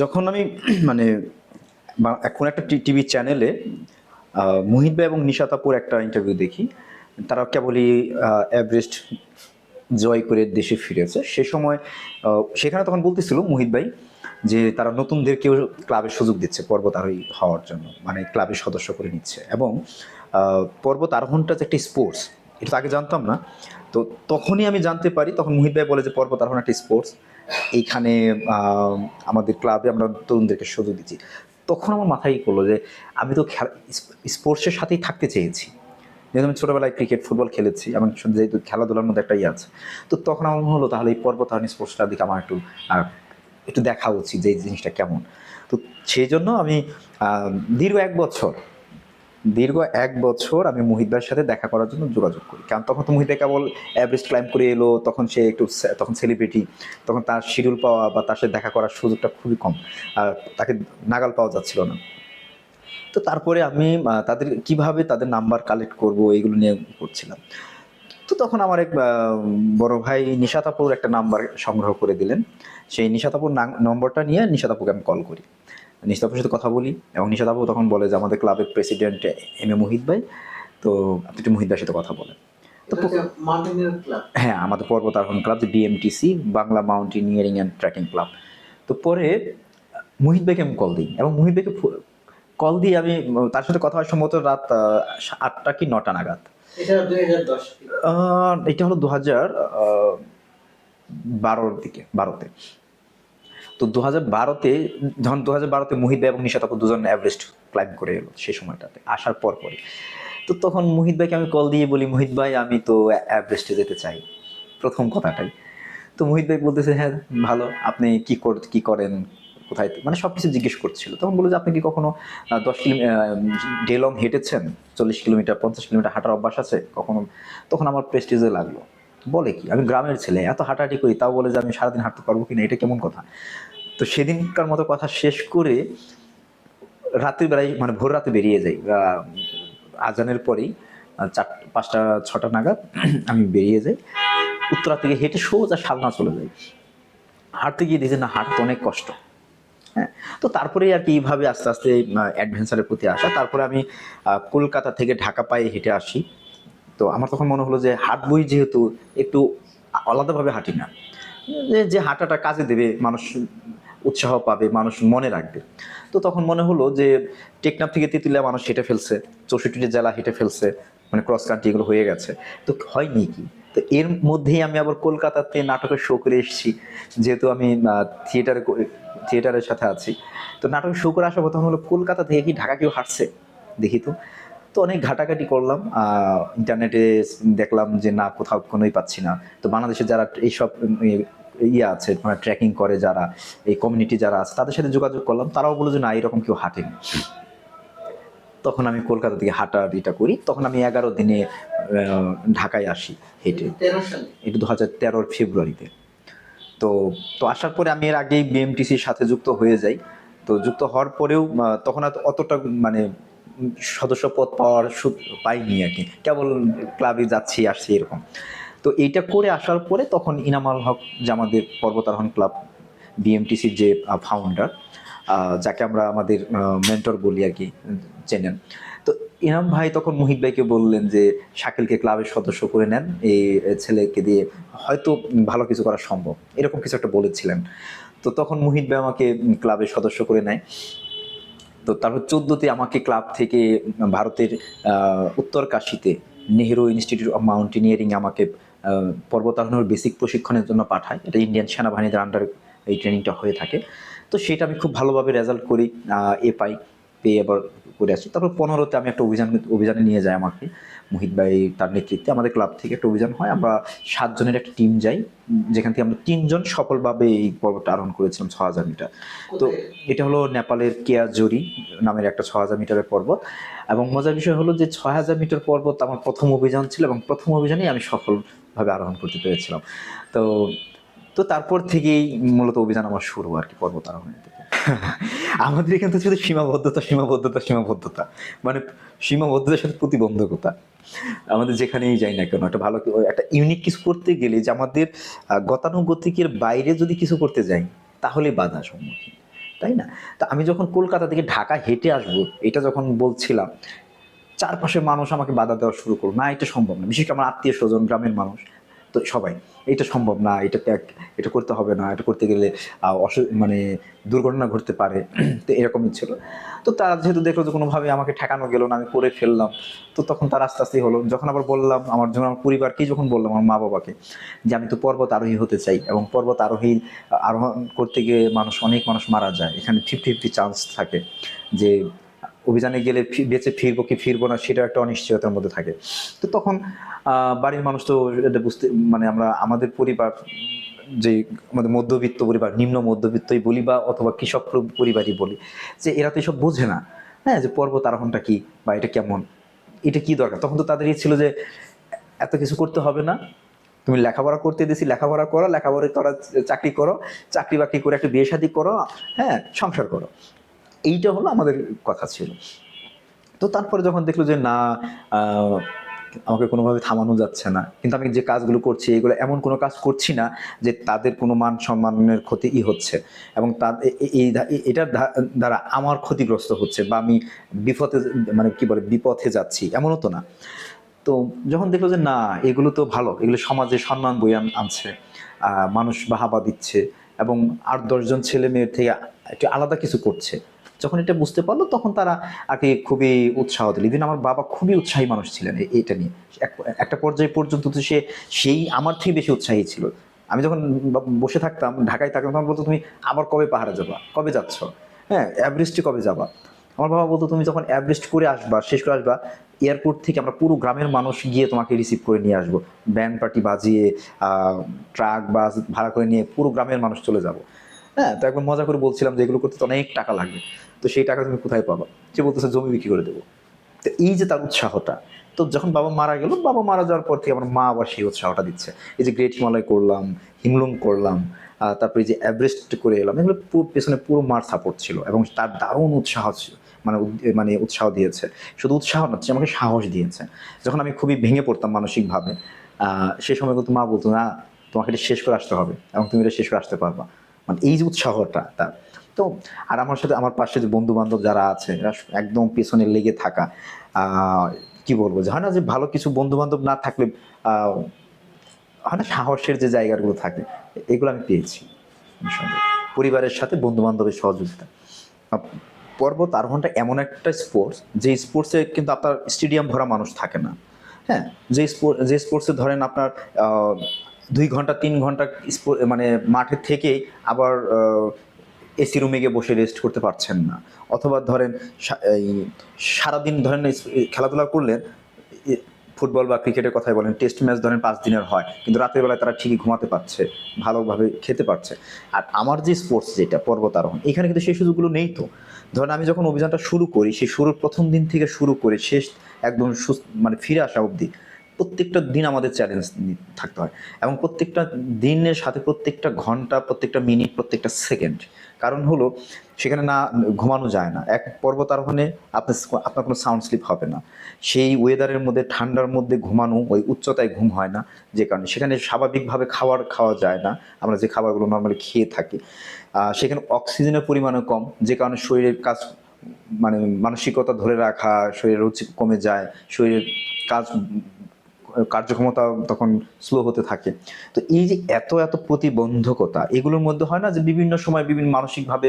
যখন আমি মানে এখন একটা টিভি চ্যানেলে মোহিত ভাই এবং নিশাতাপুর একটা ইন্টারভিউ দেখি তারা কেবলই এভারেস্ট জয় করে দেশে ফিরেছে। সে সময় সেখানে তখন বলতেছিল মোহিত ভাই যে, তারা নতুনদেরকেও ক্লাবের সুযোগ দিচ্ছে পর্বত আরোহী হওয়ার জন্য মানে ক্লাবের সদস্য করে নিচ্ছে। এবং পর্বত আরোহণটা যে একটা স্পোর্টস এটা আগে জানতাম না, তো তখনই আমি জানতে পারি, তখন মোহিত ভাই বলে যে পর্বত আরোহণ একটা স্পোর্টস এইখানে আমাদের ক্লাবে আমরা তরুণদেরকে সুযোগ দিচ্ছি। তখন আমার মাথায় করল যে, আমি তো খেলা স্পোর্টসের সাথেই থাকতে চেয়েছি। যেহেতু আমি ছোটোবেলায় ক্রিকেট, ফুটবল খেলেছি, এবং যেহেতু খেলাধুলার মধ্যে একটা ইয়ে আছে, তো তখন আমার মনে হলো তাহলে এই পর্বতারণী স্পোর্টসটার দিকে আমার একটু একটু দেখা উচিত যে এই জিনিসটা কেমন। তো সেই জন্য আমি দীর্ঘ এক বছর দীর্ঘ এক বছর আমি ভাইয়ের সাথে দেখা করার জন্য যোগাযোগ করি। কারণ তখন তো ভাই কেবল অ্যাভারেজ ক্লাইম করে এলো, তখন সে একটু তখন সেলিব্রিটি তখন তার শিডিউল পাওয়া বা তার সাথে দেখা করার সুযোগটা খুবই কম। আর তাকে নাগাল পাওয়া যাচ্ছিল না। তো তারপরে আমি তাদের কীভাবে তাদের নাম্বার কালেক্ট করব এইগুলো নিয়ে করছিলাম। তো তখন আমার এক বড় ভাই নিশাতাপুর একটা নাম্বার সংগ্রহ করে দিলেন। সেই নিশাতাপুর নম্বরটা নিয়ে নিশাতাপুকে আমি কল করি। নিশাতাপুর সাথে কথা বলি এবং নিশাতাপু তখন বলে যে আমাদের ক্লাবের প্রেসিডেন্ট এম এ মোহিত ভাই তো আপনি একটু মোহিত ভাইয়ের সাথে কথা বলেন। তো হ্যাঁ আমাদের পর্বত আরোহণ ক্লাব যে BMTC Bangla mountaineering and trekking club. তো পরে মোহিত ভাইকে আমি কল দিই এবং মোহিত ভাইকে কল দিয়ে আমি তার সাথে কথা হয় সম্ভবত রাত আটটা কি নটা নাগাদ। এটা হলো দু হাজার বারোর দিকে বারোতে। তো দু হাজার বারোতে, যখন দু হাজার বারোতে মোহিত ভাই এবং নিশাত আপু দুজন এভারেস্ট ক্লাইম করে এলো সেই সময়টাতে, আসার পর পরে তো তখন মোহিত ভাইকে আমি কল দিয়ে বলি, মোহিত ভাই, আমি তো এভারেস্টে যেতে চাই। প্রথম কথাটাই। তো মোহিত ভাই বলতেছে হ্যাঁ ভালো, আপনি কি কর, কি করেন? কোথায় মানে সব কিছু জিজ্ঞেস করছিল। তখন বলল যে, আপনি কি কখনো দশ কিলোমিটার ডে লং হেঁটেছেন? চল্লিশ কিলোমিটার, পঞ্চাশ কিলোমিটার হাঁটার অভ্যাস আছে? কখনো? তখন আমার প্রেস্টিজে লাগল। বলে কি, আমি গ্রামের ছেলে, এত হাঁটাহাঁটি করি, তাও বলে যে, আমি সারাদিন হাঁটতে পারব কিনা? এটা কেমন কথা? তো সেদিনকার মতো কথা শেষ করে রাতের বেলায় মানে ভোর রাতে বেরিয়ে যাই। আজানের পরেই চার, পাঁচটা, ছটা নাগাদ আমি বেরিয়ে যাই। উত্তরা থেকে হেঁটে সোজা শালনা চলে যাই। হাঁটতে গিয়ে দেখি না, হাঁটতে অনেক কষ্ট। হ্যাঁ তো তারপরে আর কি এইভাবে আস্তে আস্তে অ্যাডভেঞ্চারের প্রতি আসা। তারপরে আমি কলকাতা থেকে ঢাকা পায়ে হেঁটে আসি। তো আমার তখন মনে হলো যে হাঁটবই যেহেতু একটু আলাদাভাবে হাঁটি না। যে হাঁটাটা কাজে দেবে মানুষ উৎসাহ পাবে, মানুষ মনে রাখবে। তো তখন মনে হলো যে টেকনাফ থেকে তেঁতুলিয়া মানুষ হেঁটে ফেলছে চৌষট্টিটি জেলা হেঁটে ফেলছে মানে ক্রস কান্ট্রি এগুলো হয়ে গেছে। তো হয়নি কি? তো এর মধ্যেই আমি আবার কলকাতাতে নাটকের শো করে এসেছি, যেহেতু আমি থিয়েটারে থিয়েটারের সাথে আছি। তো নাটকের শো করে আসার প্রথম হলো কলকাতা থেকে কি ঢাকা কেউ হাঁটছে? দেখি তো। তো অনেক ঘাটাঘাটি করলাম ইন্টারনেটে দেখলাম যে না, কোথাও কোনোই পাচ্ছি না। তো বাংলাদেশে যারা এইসব ইয়ে আছে মানে ট্রেকিং করে যারা এই কমিউনিটি যারা আছে তাদের সাথে যোগাযোগ করলাম তারাও বলল যে না এরকম কেউ হাঁটেনি। তখন আমি কলকাতা থেকে হাঁটার এটা করি তখন আমি এগারো দিনে ঢাকায় আসি হেঁটে। এটা দু হাজার তেরোর ফেব্রুয়ারিতে। তো তো আসার পরে আমি এর আগেই বিএমটিসির সাথে যুক্ত হয়ে যাই। তো যুক্ত হওয়ার পরেও তখন আর অতটা মানে সদস্য পদ পাওয়ার পাইনি আর কি। কেবল ক্লাবে যাচ্ছি আসছি এরকম। তো এইটা করে আসার পরে তখন ইনামাল হক যে আমাদের পর্বতারোহণ ক্লাব বিএমটিসির যে ফাউন্ডার যাকে আমরা আমাদের মেন্টর বলি আর কি চেনেন। তো ইনাম ভাই তখন মুহিত ভাইকে বললেন যে শাকিলকে ক্লাবের সদস্য করে নেন এই ছেলেকে দিয়ে হয়তো ভালো কিছু করা সম্ভব। এরকম কিছু একটা বলেছিলেন। তো তখন মুহিত ভাই আমাকে ক্লাবের সদস্য করে নেয়। তো তারপর চোদ্দোতে আমাকে ক্লাব থেকে ভারতের আহ, উত্তর কাশিতে নেহেরু ইনস্টিটিউট অফ মাউন্টেনিয়ারিং আমাকে পর্বতারোহণের বেসিক প্রশিক্ষণের জন্য পাঠায়। এটা ইন্ডিয়ান সেনাবাহিনীদের আন্ডার এই ট্রেনিংটা হয়ে থাকে। তো সেটা আমি খুব ভালোভাবে রেজাল্ট করি এ পাই পেয়ে আবার করে আসি। তারপর পনেরোতে আমি একটা অভিযান অভিযানে নিয়ে যাই আমাকে। মোহিত ভাই তার নেতৃত্বে আমাদের ক্লাব থেকে একটা অভিযান হয়। আমরা সাতজনের একটা টিম যাই। যেখান থেকে আমরা তিনজন সফলভাবে এই পর্বতটা আরোহণ করেছিলাম ছ হাজার মিটার তো এটা হলো নেপালের কেয়াজরি নামের একটা ছ হাজার মিটারের পর্বত। এবং মজার বিষয় হলো যে ছ হাজার মিটার পর্বত আমার প্রথম অভিযান ছিল এবং প্রথম অভিযানেই আমি সফলভাবে আরোহণ করতে পেরেছিলাম। তো তো তারপর থেকেই মূলত অভিযান আমার শুরু আর কি পর্বত আরোহণের থেকে আমাদের এখানে তো শুধু সীমাবদ্ধতা সীমাবদ্ধতা সীমাবদ্ধতা। মানে সীমাবদ্ধতার সাথে প্রতিবন্ধকতা। আমাদের যেখানেই যাই না কেন একটা ভালো একটা ইউনিক কিছু করতে গেলে যে আমাদের গতানুগতিকের বাইরে যদি কিছু করতে যাই তাহলে বাধা সম্মুখীন। তাই না? তা আমি যখন কলকাতা থেকে ঢাকা হেঁটে আসব এটা যখন বলছিলাম চারপাশের মানুষ আমাকে বাধা দেওয়া শুরু করল না, এটা সম্ভব না। বিশেষ করে আমার আত্মীয় স্বজন, গ্রামের মানুষ। তো সবাই, এটা সম্ভব না, এটা ত্যাগ, এটা করতে হবে না, এটা করতে গেলে অসু- মানে দুর্ঘটনা ঘটতে পারে। তো এরকমই ছিল। তো তারা যেহেতু দেখল যে কোনোভাবে আমাকে ঠেকানো গেলো না, আমি করে ফেললাম, তো তখন তার আস্তে আস্তে হলো। যখন আবার বললাম, আমার যখন আমার পরিবারকেই যখন বললাম, আমার মা বাবাকে, যে আমি তো পর্বত আরোহী হতে চাই এবং পর্বত আরোহী, আরোহণ করতে গিয়ে মানুষ, অনেক মানুষ মারা যায়। এখানে ফিফটি ফিফটি চান্স থাকে যে অভিযানে গেলে বেঁচে ফিরবো কি ফিরবো না সেটা একটা অনিশ্চয়তার মধ্যে থাকে। তো তখন বাড়ির মানুষ তো এটা বুঝতে মানে আমরা আমাদের পরিবার, যে আমাদের মধ্যবিত্ত পরিবার, নিম্ন মধ্যবিত্তই বলি বা অথবা কৃষক পরিবারই বলি, যে এরা তো এসব বোঝে না। হ্যাঁ যে পর্বত আরোহণটা কি বা এটা কেমন, এটা কি দরকার? তখন তো তাদের ইয়ে ছিল যে এত কিছু করতে হবে না, তুমি লেখাপড়া করতে দিছি, লেখাপড়া করো, লেখাপড়া তোরা চাকরি করো চাকরি বাকরি করে একটা বিয়ে শাদী করো হ্যাঁ সংসার করো। এইটা হলো আমাদের কথা ছিল। তো তারপরে যখন দেখল যে না আমাকে কোনোভাবে থামানো যাচ্ছে না, কিন্তু আমি যে কাজগুলো করছি, এগুলো এমন কোনো কাজ করছি না যে তাদের কোনো মান সম্মানের ক্ষতি ই হচ্ছে। এবং তার এই এটার দ্বারা আমার ক্ষতিগ্রস্ত হচ্ছে বা আমি বিপথে মানে কি বলে, বিপথে যাচ্ছি, এমনও তো না। তো যখন দেখল যে না, এগুলো তো ভালো, এগুলো সমাজে সম্মান বই আন- আনছে মানুষ বাহাবা দিচ্ছে এবং আট দশজন ছেলে মেয়ের থেকে একটু আলাদা কিছু করছে। যখন এটা বুঝতে পারল, তখন তারা কি খুবই উৎসাহ দিল। ইভিন আমার বাবা খুবই উৎসাহী মানুষ ছিলেন এটা নিয়ে। এক- একটা পর্যায়ে পর্যন্ত তো সে, সেই আমার থেকে বেশি উৎসাহী ছিল। আমি যখন বসে থাকতাম, ঢাকায় থাকতাম, তখন বলতো, তুমি আবার কবে পাহাড়ে যাবা? কবে যাচ্ছ? হ্যাঁ অ্যাভারেস্টে কবে যাবা? আমার বাবা বলতো, তুমি যখন অ্যাভারেস্ট করে আসবা, শেষ করে আসবা এয়ারপোর্ট থেকে আমরা পুরো গ্রামের মানুষ গিয়ে তোমাকে রিসিভ করে নিয়ে আসব। ব্যান্ড পার্টি বাজিয়ে ট্রাক বাস ভাড়া করে নিয়ে পুরো গ্রামের মানুষ চলে যাব। হ্যাঁ তো একবার মজা করে বলছিলাম যে, এগুলো করতে তো অনেক টাকা লাগবে। তো সেই টাকা তুমি কোথায় পাবা? সে বলতেছে, জমি বিক্রি করে দেবো। তো এই যে তার উৎসাহটা, তো যখন বাবা মারা গেল, বাবা মারা যাওয়ার পর থেকে আমার মা আবার সেই উৎসাহটা দিচ্ছে। এই যে গ্রেট হিমালয় করলাম, হিমলুম করলাম তারপরে যে এভারেস্ট করে এলাম, এগুলো পুরো পেছনে পুরো মার সাপোর্ট ছিল এবং তার দারুণ উৎসাহ ছিল মানে মানে উৎসাহ দিয়েছে। শুধু উৎসাহ না আমাকে সাহস দিয়েছে। যখন আমি খুবই ভেঙে পড়তাম মানসিকভাবে সে সময় কিন্তু মা বলতো, না, তোমাকে এটা শেষ করে আসতে হবে এবং তুমি এটা শেষ করে আসতে পারবা। মানে এই যে উৎসাহটা তার তো আর আমার সাথে, আমার পাশে যে বন্ধু বান্ধব যারা আছে, এরা একদম পেছনে লেগে থাকা কি বলব হয় না যে ভালো কিছু বন্ধু বান্ধব না থাকলে হয় না সাহসের যে জায়গাগুলো থাকে, এগুলো আমি পেয়েছি পরিবারের সাথে বন্ধু বান্ধবের সহযোগিতা পর্বত আরোহণটা এমন একটা স্পোর্টস যে স্পোর্টসে কিন্তু আপনার স্টেডিয়াম ভরা মানুষ থাকে না। হ্যাঁ যে স্পোর্ট যে স্পোর্টসে ধরেন আপনার দুই ঘণ্টা, তিন ঘণ্টা স্পো- মানে মাঠে থেকে আবার এসি রুমে গিয়ে বসে রেস্ট করতে পারছেন না। অথবা ধরেন সারাদিন ধরেন খেলাধুলা করলেন ফুটবল বা ক্রিকেটের কথাই বলেন টেস্ট ম্যাচ ধরেন পাঁচ দিনের হয়, কিন্তু রাতের বেলায় তারা ঠিকই ঘুমাতে পারছে, ভালোভাবে খেতে পারছে। আর আমার যে স্পোর্টস যেটা, পর্বতারোহণ, এখানে কিন্তু সেই সুযোগগুলো নেই তো। ধরেন আমি যখন অভিযানটা শুরু করি, সেই শুরুর প্রথম দিন থেকে শুরু করে শেষ একদম সুস্থ মানে ফিরে আসা অবধি প্রত্যেকটা দিন আমাদের চ্যালেঞ্জ থাকতে হয়। এবং প্রত্যেকটা দিনের সাথে প্রত্যেকটা ঘণ্টা, প্রত্যেকটা মিনিট প্রত্যেকটা সেকেন্ড কারণ হলো, সেখানে না ঘুমানো যায় না। এক পর্বত আরোহণে আপনার আপনার কোনো সাউন্ড স্লিপ হবে না। সেই ওয়েদারের মধ্যে, ঠান্ডার মধ্যে ঘুমানো, ওই উচ্চতায় ঘুম হয় না। যে কারণে সেখানে স্বাভাবিকভাবে খাবার খাওয়া যায় না। আমরা যে খাবারগুলো নর্মালি খেয়ে থাকি সেখানে অক্সিজেনের পরিমাণও কম। যে কারণে শরীরের কাজ মানে মানসিকতা ধরে রাখা, শরীরের রুচি কমে যায়, শরীরের কাজ কার্যক্ষমতা তখন স্লো হতে থাকে। তো এই যে এত এত প্রতিবন্ধকতা, এগুলোর মধ্যে হয় না যে বিভিন্ন সময় বিভিন্ন মানসিকভাবে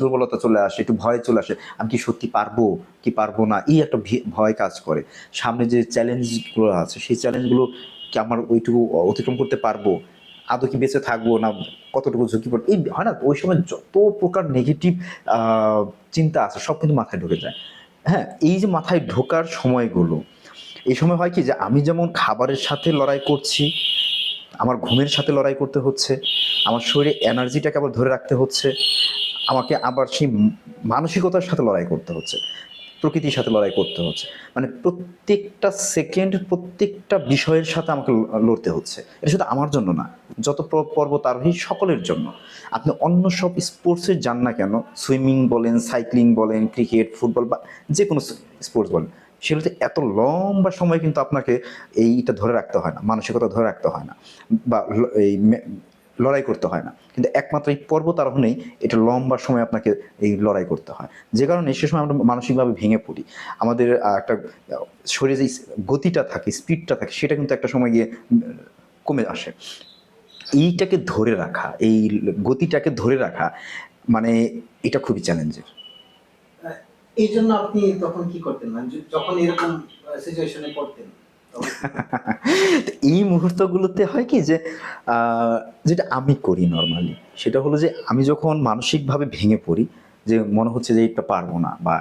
দুর্বলতা চলে আসে, একটু ভয় চলে আসে, আমি কি সত্যি পারব, কি পারব না, এই একটা ভয় কাজ করে। সামনে যে চ্যালেঞ্জগুলো আছে, সেই চ্যালেঞ্জগুলো কি আমার ওইটুকু অতিক্রম করতে পারব? আদৌ কি বেঁচে থাকব না কতটুকু ঝুঁকি পড়বে এই হয় না, ওই সময় যত প্রকার নেগেটিভ চিন্তা আছে, সব কিন্তু মাথায় ঢুকে যায়। হ্যাঁ এই যে মাথায় ঢোকার সময়গুলো এই সময় হয় কি যে আমি যেমন খাবারের সাথে লড়াই করছি, আমার ঘুমের সাথে লড়াই করতে হচ্ছে, আমার শরীরে এনার্জিটাকে আবার ধরে রাখতে হচ্ছে, আমাকে আবার সেই মানসিকতার সাথে লড়াই করতে হচ্ছে, প্রকৃতির সাথে লড়াই করতে হচ্ছে। মানে প্রত্যেকটা সেকেন্ড, প্রত্যেকটা বিষয়ের সাথে আমাকে লড়তে হচ্ছে। এটা শুধু আমার জন্য না, যত প্র- পর্বত আরোহী সকলের জন্য। আপনি অন্য সব স্পোর্টসে যান না কেন সুইমিং বলেন সাইক্লিং বলেন ক্রিকেট ফুটবল বা যে কোনো স্পোর্টস বলেন সেগুলোতে এত লম্বা সময় কিন্তু আপনাকে এইটা ধরে রাখতে হয় না, মানসিকতা ধরে রাখতে হয় না বা এই লড়াই করতে হয় না। কিন্তু একমাত্র এই পর্বতারোহণেই এটা লম্বা সময় আপনাকে এই লড়াই করতে হয়। যে কারণে সে সময় আমরা মানসিকভাবে ভেঙে পড়ি। আমাদের একটা শরীরে যে গতিটা থাকে, স্পিডটা থাকে, সেটা কিন্তু একটা সময় গিয়ে কমে আসে। এইটাকে ধরে রাখা, এই গতিটাকে ধরে রাখা মানে এটা খুবই চ্যালেঞ্জের। এই জন্য আপনি তখন কি করতেন যখন এরকম সিচুয়েশনে পড়তেন এই মুহূর্তগুলোতে হয় কি যে যেটা আমি করি নর্মালি সেটা হলো যে আমি যখন মানসিকভাবে ভেঙে পড়ি, যে মনে হচ্ছে যে এটা পারব না বা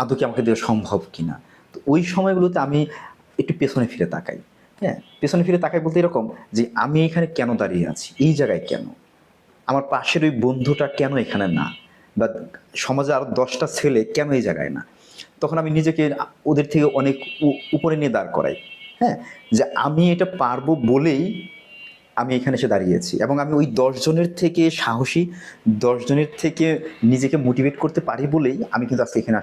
আদৌ কি আমাকে দেওয়া সম্ভব কিনা, তো ওই সময়গুলোতে আমি একটু পেছনে ফিরে তাকাই। হ্যাঁ পেছনে ফিরে তাকাই বলতে এরকম যে আমি এখানে কেন দাঁড়িয়ে আছি? এই জায়গায় কেন? আমার পাশের ওই বন্ধুটা কেন এখানে না? বা সমাজে আরও দশটা ছেলে কেন এই জায়গায় না? তখন আমি নিজেকে ওদের থেকে অনেক উপরে নিয়ে দাঁড় করাই। হ্যাঁ? যে আমি এটা পারব বলেই আমি এখানে এসে দাঁড়িয়েছি এবং আমি ওই দশজনের থেকে সাহসী দশজনের থেকে নিজেকে মোটিভেট করতে পারি বলেই আমি কিন্তু আজকে এখানে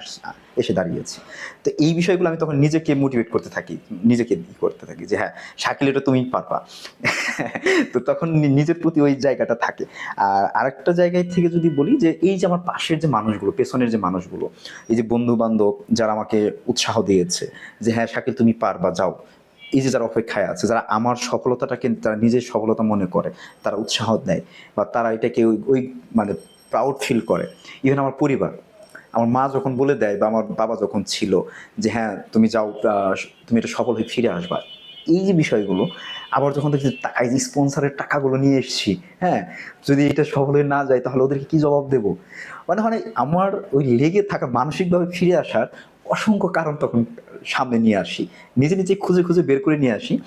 এসে দাঁড়িয়েছি। তো এই বিষয়গুলো আমি তখন নিজেকে মোটিভেট করতে থাকি, নিজেকে করতে থাকি যে হ্যাঁ শাকিল এটা তুমি পারবা। তো তখন নিজের প্রতি ওই জায়গাটা থাকে। আর আরেকটা জায়গায় থেকে যদি বলি যে এই যে আমার পাশের যে মানুষগুলো, পেছনের যে মানুষগুলো, এই যে বন্ধু বান্ধব যারা আমাকে উৎসাহ দিয়েছে যে হ্যাঁ শাকিল তুমি পারবা, যাও। এই যে যারা অপেক্ষায় আছে, যারা আমার সফলতাটাকে তারা নিজের সফলতা মনে করে, তারা উৎসাহ দেয় বা তারা এটাকে ওই ওই মানে প্রাউড ফিল করে। ইভেন আমার পরিবার, আমার মা যখন বলে দেয় বা আমার বাবা যখন ছিল যে হ্যাঁ তুমি যাও তুমি এটা সফল হয়ে ফিরে আসবা। এই যে বিষয়গুলো, আবার যখন দেখছি টাকা যে স্পন্সারের টাকাগুলো নিয়ে এসেছি হ্যাঁ যদি এটা সফল হয়ে না যায় তাহলে ওদেরকে কি জবাব দেব? মানে মানে আমার ওই লেগে থাকা মানসিকভাবে ফিরে আসার অসংখ্য কারণ তখন সামনে নিয়ে আসি। নিজে নিজে খুঁজে খুঁজে বের করে নিয়ে আসি।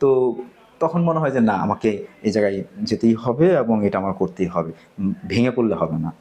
তো তখন মনে হয় যে, না, আমাকে এই জায়গায় যেতেই হবে এবং এটা আমার করতেই হবে। ভেঙে পড়লে হবে না।